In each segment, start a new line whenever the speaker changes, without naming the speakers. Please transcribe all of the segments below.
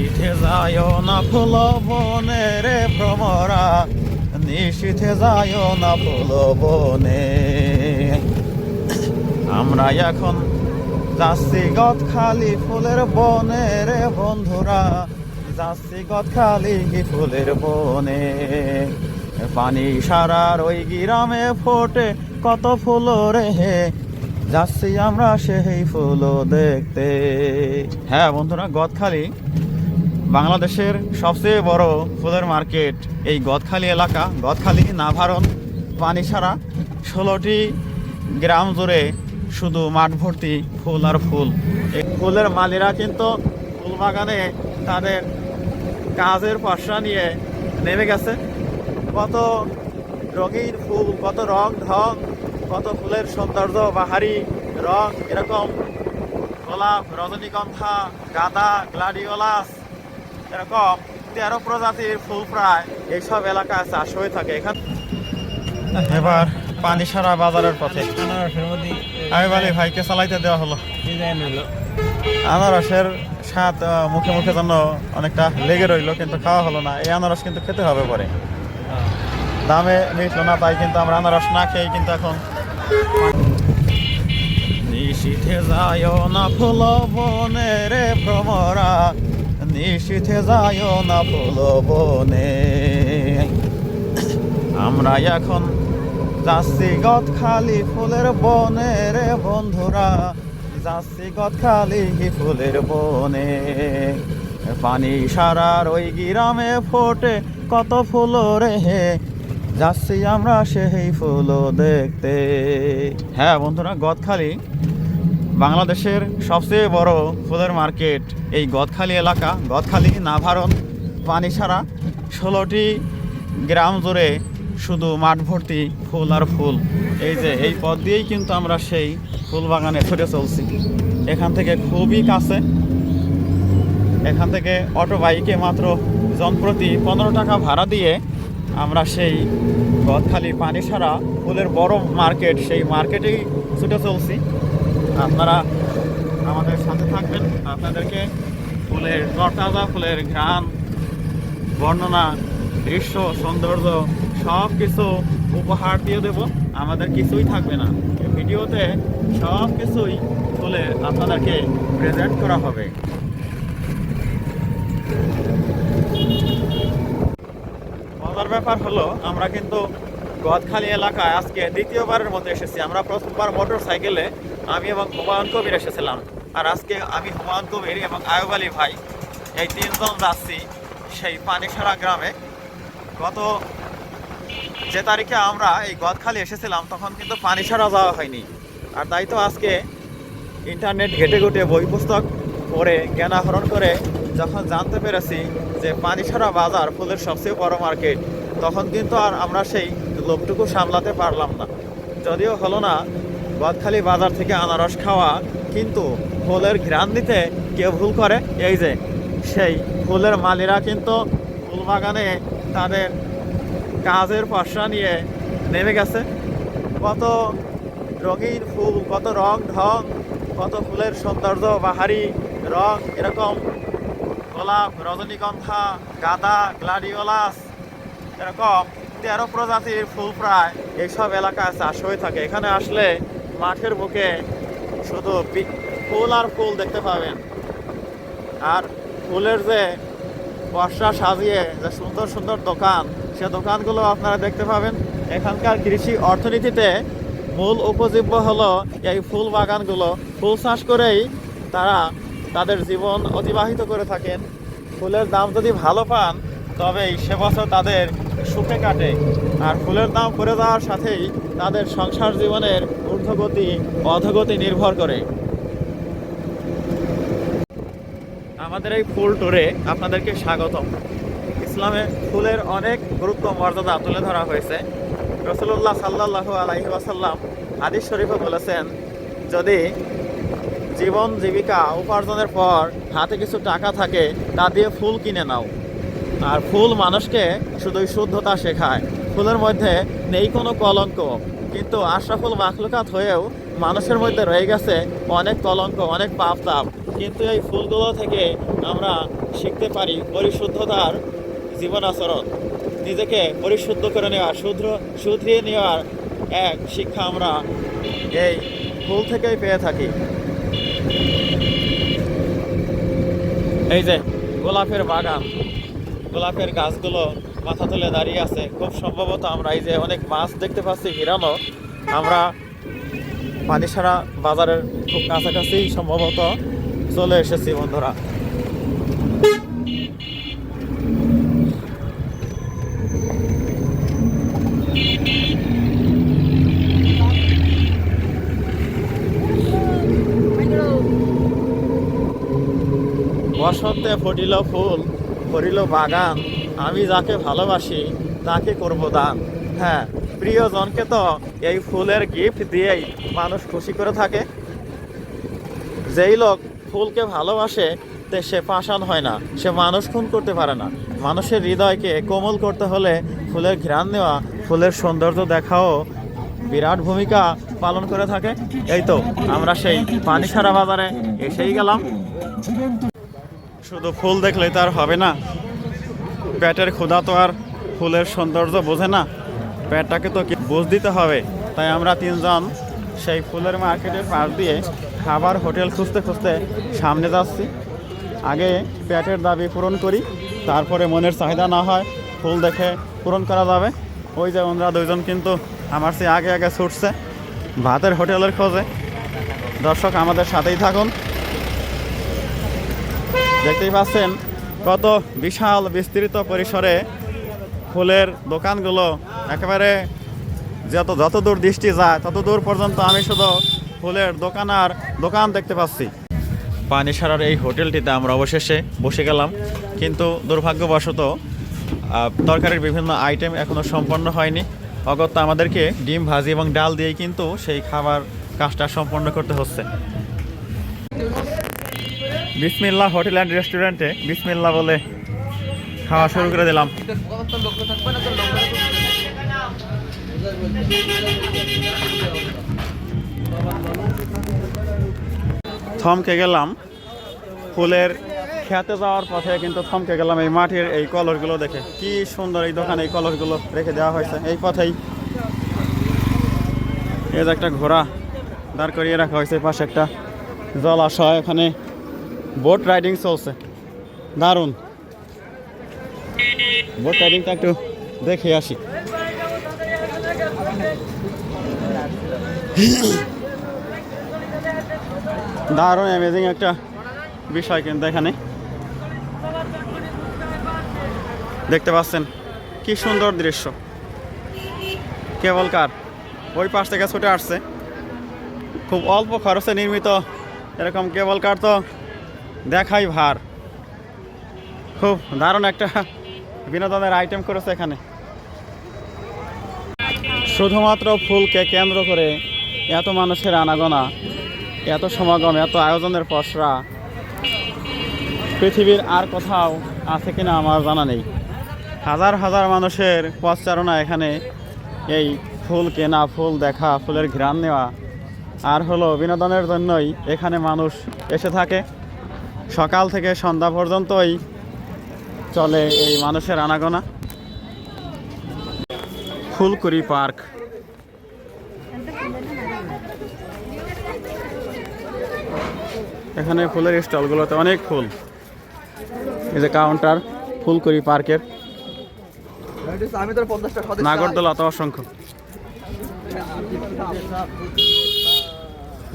নিশীথে যায় না ফুল বনে রে ভ্রমরা, নিশীথে যায় না ফুল বনে আমরা এখন যাচ্ছি গদ খালি ফুলের বনে রে বন্ধুরা, যাচ্ছি গদ খালি ফুলের বনে। পানি সারার ওই গিরামে ফোটে কত ফুল রে যাচ্ছি আমরা সেই ফুল দেখতে। হ্যাঁ বন্ধুরা, গদখালি বাংলাদেশের সবচেয়ে বড় ফুলের মার্কেট এই গদখালি এলাকা। গদখালি, নাভারণ ছাড়া ষোলোটি গ্রাম জুড়ে শুধু মাঠ ভর্তি ফুল আর ফুল। এই ফুলের মালিরা কিন্তু ফুল বাগানে তাদের কাজের পশা নিয়ে নেমে গেছে। কত রঙিন ফুল, কত রং ঢং, কত ফুলের সৌন্দর্য, বাহারি রং, এরকম গোলাপ, রজনীগন্ধা, গাঁদা, গ্লাডিওলাস এরকম তেরো প্রজাতির ফুল প্রায় এইসব এলাকায় চাষ হয়ে থাকে। এখান এবার পানি সারা বাজারের পথে। আমি বলি ভাইকে চালাইতে দেওয়া হলো। আনারসের স্বাদ মুখে মুখে যেন অনেকটা লেগে রইল, কিন্তু খাওয়া হলো না। এই আনারস কিন্তু খেতে হবে পরে। দামে মিটলো না, তাই কিন্তু আমরা আনারস না খেয়ে কিন্তু এখন নিশীথে যায় না ফুল ভ্রমরা। নিশীথে যায় না বনে আমরা এখন যাচ্ছি গদ খালি ফুলের বনে রে বন্ধুরা। যাচ্ছি গদ খালি ফুলের বনে। পানি সারার ওই গ্রামে ফোটে কত ফুল রে। হে যাচ্ছি আমরা সেই ফুল দেখতে। হ্যাঁ বন্ধুরা, গদখালি বাংলাদেশের সবচেয়ে বড় ফুলের মার্কেট এই গদখালি এলাকা। গদখালি, নাভারণ পানি ছাড়া ষোলোটি গ্রাম জুড়ে শুধু মাঠ ভর্তি ফুল আর ফুল। এই যে, এই পথ দিয়েই কিন্তু আমরা সেই ফুল বাগানে ছুটে চলছি। এখান থেকে খুবই কাছে। এখান থেকে অটো বাইকে মাত্র জনপ্রতি পনেরো টাকা ভাড়া দিয়ে আমরা সেই গদখালি পানি ছাড়া ফুলের বড় মার্কেট, সেই মার্কেটেই ছুটে চলছি। আপনারা আমাদের সাথে থাকবেন। আপনাদেরকে ফুলের তরতাজা, ফুলের ঘ্রাণ, বর্ণনা, দৃশ্য, সৌন্দর্য সব কিছু উপহার দিয়ে দেব। আমাদের কিছুই থাকবে না। ভিডিওতে সব কিছুই ফুলে আপনাদেরকে প্রেজেন্ট করা হবে। মজার ব্যাপার হলো, আমরা কিন্তু গদখালি এলাকায় আজকে দ্বিতীয়বারের মতো এসেছি। আমরা প্রথমবার মোটর সাইকেলে আমি এবং হুমায়ুন কবির এসেছিলাম। আর আজকে আমি হুমায়ুন কবির এবং আয়ুব আলী ভাই এই তিনজন যাচ্ছি সেই পানিসারা গ্রামে। গত যে তারিখে আমরা এই গদখালি এসেছিলাম, তখন কিন্তু পানিসারা যাওয়া হয়নি। আর তাই তো আজকে ইন্টারনেট ঘেটে ঘুটে বই পুস্তক পড়ে, জ্ঞান আহরণ করে যখন জানতে পেরেছি যে পানিসারা বাজার ফুলের সবচেয়ে বড় মার্কেট, তখন কিন্তু আর আমরা সেই লোভটুকু সামলাতে পারলাম না। যদিও হলো না গদখালি বাজার থেকে আনারস খাওয়া, কিন্তু ফুলের ঘ্রাণ দিতে কেউ ভুল করে? এই যে, সেই ফুলের মালিরা কিন্তু ফুল বাগানে তাদের কাজের পশা নিয়ে নেমে গেছে। কত রঙিন ফুল, কত রং ঢং, কত ফুলের সৌন্দর্য, বাহারি রং, এরকম গোলাপ, রজনীগন্ধা, গাঁদা, গ্লাডিওলাস, এরকম তেরো প্রজাতির ফুল প্রায় এইসব এলাকায় চাষ হয়ে থাকে। এখানে আসলে মাঠের বুকে শুধু ফুল আর ফুল দেখতে পাবেন। আর ফুলের যে বর্ষা সাজিয়ে যে সুন্দর সুন্দর দোকান, সে দোকানগুলো আপনারা দেখতে পাবেন। এখানকার কৃষি অর্থনীতিতে মূল উপজীব্য হলো এই ফুল বাগানগুলো। ফুল চাষ করেই তারা তাদের জীবন অতিবাহিত করে থাকেন। ফুলের দাম যদি ভালো পান, তবেই সে বছর তাদের সুখে কাটে। আর ফুলের দাম পড়ে যাওয়ার সাথেই তাদের সংসার জীবনের ঊর্ধ্বগতি, অধগতি নির্ভর করে। আমাদের এই ফুল টুরে আপনাদেরকে স্বাগতম। ইসলামে ফুলের অনেক গুরুত্ব মর্যাদা তুলে ধরা হয়েছে। রসুল্লাহ সাল্লাহ আলাইহি ওয়াসাল্লাম হাদিস শরীফে বলেছেন, যদি জীবন জীবিকা উপার্জনের পর হাতে কিছু টাকা থাকে, তা দিয়ে ফুল কিনে নাও। আর ফুল মানুষকে শুধুই শুদ্ধতা শেখায়। ফুলের মধ্যে নেই কোনো কলঙ্ক, কিন্তু আশরাফুল মাখলুকাত হয়েও মানুষের মধ্যে রয়ে গেছে অনেক কলঙ্ক, অনেক পাপ তাপ। কিন্তু এই ফুলগুলো থেকে আমরা শিখতে পারি পরিশুদ্ধতার জীবন আচরণ নিজেকে পরিশুদ্ধ করে নেওয়ার শুধ্র শুধরিয়ে নেওয়ার এক শিক্ষা আমরা এই ফুল থেকেই পেয়ে থাকি। এই যে গোলাপের বাগান। গোলাপের গাছগুলো মাথা তুলে দাঁড়িয়ে আছে। খুব সম্ভবত আমরা এই যে অনেক মাছ দেখতে পাচ্ছি হিরানো আমরা পানিসারা বাজারের খুব কাছাকাছি সম্ভবত চলে এসেছি বন্ধুরা। বসন্তে ফুটিল ফুল। ভরিল বাগান, আমি যাকে ভালোবাসি তাকে করব দান। হ্যাঁ প্রিয়জনকে তো এই ফুলের গিফট দিয়েই মানুষ খুশি করে থাকে। যেই লোক ফুলকে ভালোবাসে, তে সে পাষাণ হয় না, সে মানুষ খুন করতে পারে না। মানুষের হৃদয়কে কোমল করতে হলে ফুলের ঘ্রাণ নেওয়া, ফুলের সৌন্দর্য দেখাও বিরাট ভূমিকা পালন করে থাকে। এই তো, আমরা সেই পানিসারা বাজারে এসেই গেলাম। শুধু ফুল দেখলেই তো আর হবে না। পেটের ক্ষুধা তো আর ফুলের সৌন্দর্য বোঝে না। পেটটাকে তো বুঝ দিতে হবে। তাই আমরা তিনজন সেই ফুলের মার্কেটের পাশ দিয়ে খাবার হোটেল খুঁজতে খুঁজতে সামনে যাচ্ছি। আগে পেটের দাবি পূরণ করি, তারপরে মনের চাহিদা না হয় ফুল দেখে পূরণ করা যাবে। ওই যে ওনারা দুইজন কিন্তু আমার চেয়ে আগে আগে ছুটছে। ভাতের হোটেলের খোঁজে। দর্শক আমাদের সাথেই থাকুন। দেখতেই পাচ্ছেন কত বিশাল বিস্তৃত পরিসরে ফুলের দোকানগুলো। একেবারে যত যত দূর দৃষ্টি যায় তত দূর পর্যন্ত আমি শুধু ফুলের দোকান আর দোকান দেখতে পাচ্ছি। পানি সারার এই হোটেলটিতে আমরা অবশেষে বসে গেলাম। কিন্তু দুর্ভাগ্যবশত তরকারির বিভিন্ন আইটেম এখনও সম্পন্ন হয়নি। অগত্য আমাদেরকে ডিম ভাজি এবং ডাল দিয়েই কিন্তু সেই খাবার কাজটা সম্পন্ন করতে হচ্ছে। বিসমিল্লাহ হোটেল অ্যান্ড রেস্টুরেন্টে বিসমিল্লাহ বলে খাওয়া শুরু করে দিলাম। থমকে গেলাম। ফুলের খেতে যাওয়ার পথে কিন্তু থমকে গেলাম এই মাটির এই কলরগুলো দেখে। কি সুন্দর এই দোকানে এই কলরগুলো রেখে দেওয়া হয়েছে। এই পথেই এই যে একটা ঘোড়া দাঁড় করিয়ে রাখা হয়েছে পাশে একটা জলাশয় এখানে। বোট রাইডিং চলছে দারুণ বোট রাইডিংটা একটু দেখে আসি। দারুণ অ্যামেজিং একটা বিষয় কিন্তু এখানে। দেখতে পাচ্ছেন, কি সুন্দর দৃশ্য। কেবল কার? ওই পাশ থেকে ছুটে আসছে। খুব অল্প খরচে নির্মিত এরকম কেবল কার তো দেখাই ভার। খুব দারুণ একটা বিনোদনের আইটেম করেছে এখানে। শুধুমাত্র ফুলকে কেন্দ্র করে এত মানুষের আনাগোনা, এত সমাগম, এত আয়োজনের পসরা পৃথিবীর আর কোথাও আছে কিনা আমার জানা নেই। হাজার হাজার মানুষের পথচারণা এখানে এই ফুল কেনা, ফুল দেখা, ফুলের ঘ্রাণ নেওয়া আর হলো বিনোদনের জন্যই এখানে মানুষ এসে থাকে। সকাল থেকে সন্ধ্যা পর্যন্তই চলে এই মানুষের আনাগোনা। ফুলকুড়ি পার্ক। এখানে ফুলের স্টলগুলোতে অনেক ফুল। এই যে কাউন্টার, ফুলকুড়ি পার্কের। নাগরদোলা তো অসংখ্য।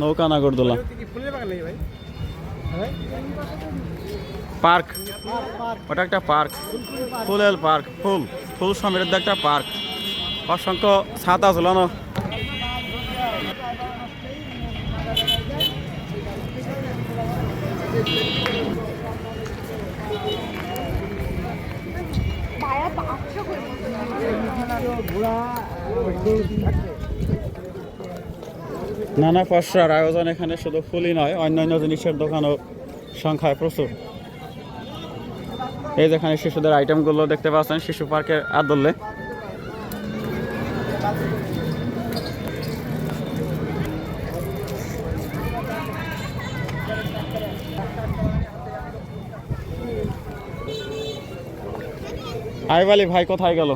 নৌকা নাগরদোলা। পার্ক ওটা একটা পার্ক ফুলেল পার্ক ফুল ফুল সমৃদ্ধ একটা পার্ক অসংখ্য ছাতা ঝুলানো নানা পসরার আয়োজন এখানে শুধু ফুলই নয়, অন্যান্য জিনিসের দোকানও সংখ্যায় প্রচুর। এই যেখানে শিশুদের আইটেমগুলো দেখতে পাচ্ছেন, শিশু পার্কের আদলে। আইবালি ভাই কোথায় গেল?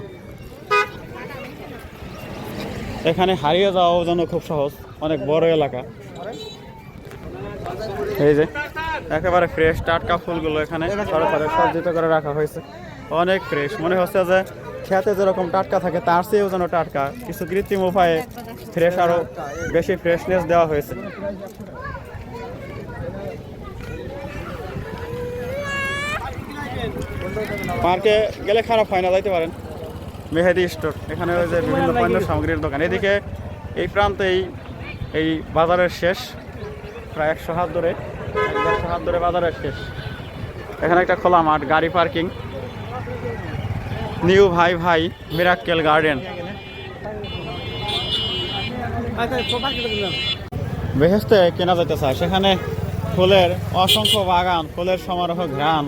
এখানে হারিয়ে যাওয়াও যেন খুব সহজ, অনেক বড় এলাকা। এই যে, একেবারে ফ্রেশ টাটকা ফুলগুলো এখানে সজ্জিত করে রাখা হয়েছে। অনেক ফ্রেশ মনে হচ্ছে যে খেতে যেরকম টাটকা থাকে, তার চেয়েও যেন টাটকা। কিছু কৃত্রিম উপায়ে ফ্রেশ আরও বেশি ফ্রেশনেস দেওয়া হয়েছে। পার্কে গেলে খারাপ হয় না, যাইতে পারেন। মেহেদি স্টোর। এখানে ওই যে বিভিন্ন পণ্য সামগ্রীর দোকান। এদিকে এই প্রান্তেই এই বাজারের শেষ প্রায় একশো হাত ধরে একশো হাত ধরে বাজারের শেষ। এখানে একটা খোলা মাঠ গাড়ি পার্কিং। নিউ ভাই ভাই মিরাক্কেল গার্ডেন। বেহেস্তে কেনা যেতে চায় সেখানে ফুলের অসংখ্য বাগান ফুলের সমারোহ ঘ্রাণ।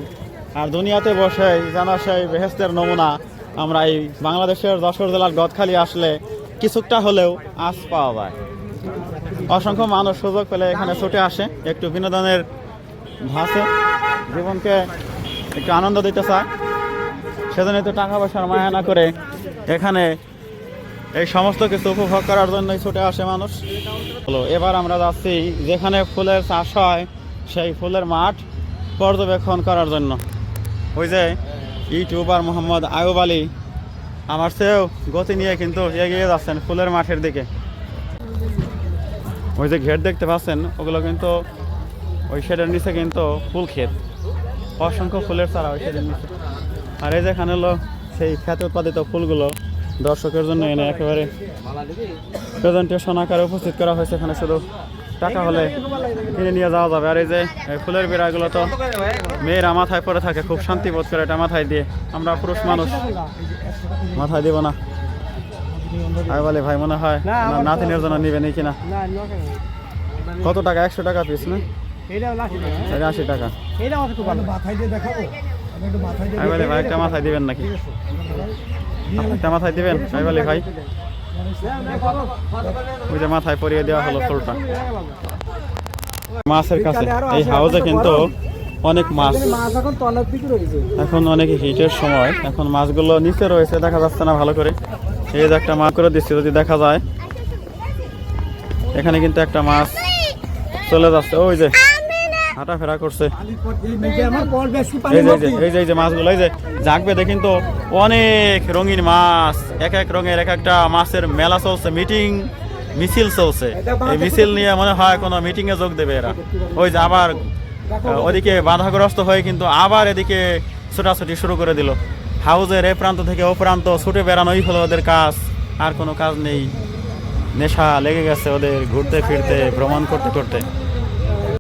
আর দুনিয়াতে বসে যেন সেই বেহেস্তের নমুনা। আমরা এই বাংলাদেশের যশোর জেলার গদখালি আসলে কিছুটা হলেও আজ পাওয়া যায়। অসংখ্য মানুষ সুযোগ পেলে এখানে ছুটে আসে, একটু বিনোদনের ধাঁচে জীবনকে একটু আনন্দ দিতে চায়। সেজন্য তো টাকা পয়সার মায়া না করে এখানে এই সমস্ত কিছু উপভোগ করার জন্যই ছুটে আসে মানুষ। হলো, এবার আমরা যাচ্ছি যেখানে ফুলের চাষ হয়, সেই ফুলের মাঠ পর্যবেক্ষণ করার জন্য। ওই যে ইউটিউবার মোহাম্মদ আয়ুব আলী। আমার চেয়েও গতি নিয়ে কিন্তু এগিয়ে যাচ্ছেন ফুলের মাঠের দিকে। ওই যে ঘের দেখতে পাচ্ছেন, ওগুলো কিন্তু ওই শেডের নিচে কিন্তু ফুল ক্ষেত। অসংখ্য ফুলের চারা ওই শেডের নিচে। আর এই যেখানে হলো সেই খ্যাত উৎপাদিত ফুলগুলো, দর্শকের জন্য এনে একেবারে প্রেজেন্টেশন আকারে উপস্থিত করা হয়েছে এখানে শুধু। টাকা হলে কিনে নিয়ে যাওয়া যাবে। আর এই যে এই ফুলের বিড়াগুলো তো মেয়েরা মাথায় পরে থাকে খুব শান্তি বোধ করে এটা মাথায় দিয়ে। আমরা পুরুষ মানুষ। মাথায় দিব না। আই বলে ভাই মনে হয় নাতিনের জন্য নিবেন এই কিনা কত টাকা? একশো টাকা পিস না? আশি টাকা। আই বলে ভাই একটা মাথায় দিবেন নাকি? একটা মাথায় দিবেন? বলে ভাই মাথায় পরিয়ে দেওয়া হলো ফুলটা। মাছের কাছে। এই হাউজে কিন্তু অনেক মাছ।
এখন
অনেক হিটের সময়। এখন মাছগুলো নিচে রয়েছে, দেখা যাচ্ছে না ভালো করে। এই যে একটা মাছ করে দিচ্ছি, যদি দেখা যায়। এখানে কিন্তু একটা মাছ চলে যাচ্ছে। ওই যে হাঁটাফেরা করছে।
আমার বল
এই যে এই যে- মাছগুলো এই যে জাগ বেঁধে কিন্তু অনেক রঙিন মাছ এক এক রঙের এক একটা মাছের মেলা চলছে মিটিং মিছিল চলছে। এই মিছিল নিয়ে মনে হয় কোনো মিটিং এ যোগ দেবে এরা। ওই যে আবার ওদিকে বাধাগ্রস্ত হয়ে কিন্তু আবার এদিকে ছোটাছুটি শুরু করে দিল। হাউজের এ প্রান্ত থেকে ও প্রান্ত ছুটে বেড়ানোই হলো ওদের কাজ। আর কোনো কাজ নেই। নেশা লেগে গেছে ওদের ঘুরতে ফিরতে ভ্রমণ করতে করতে।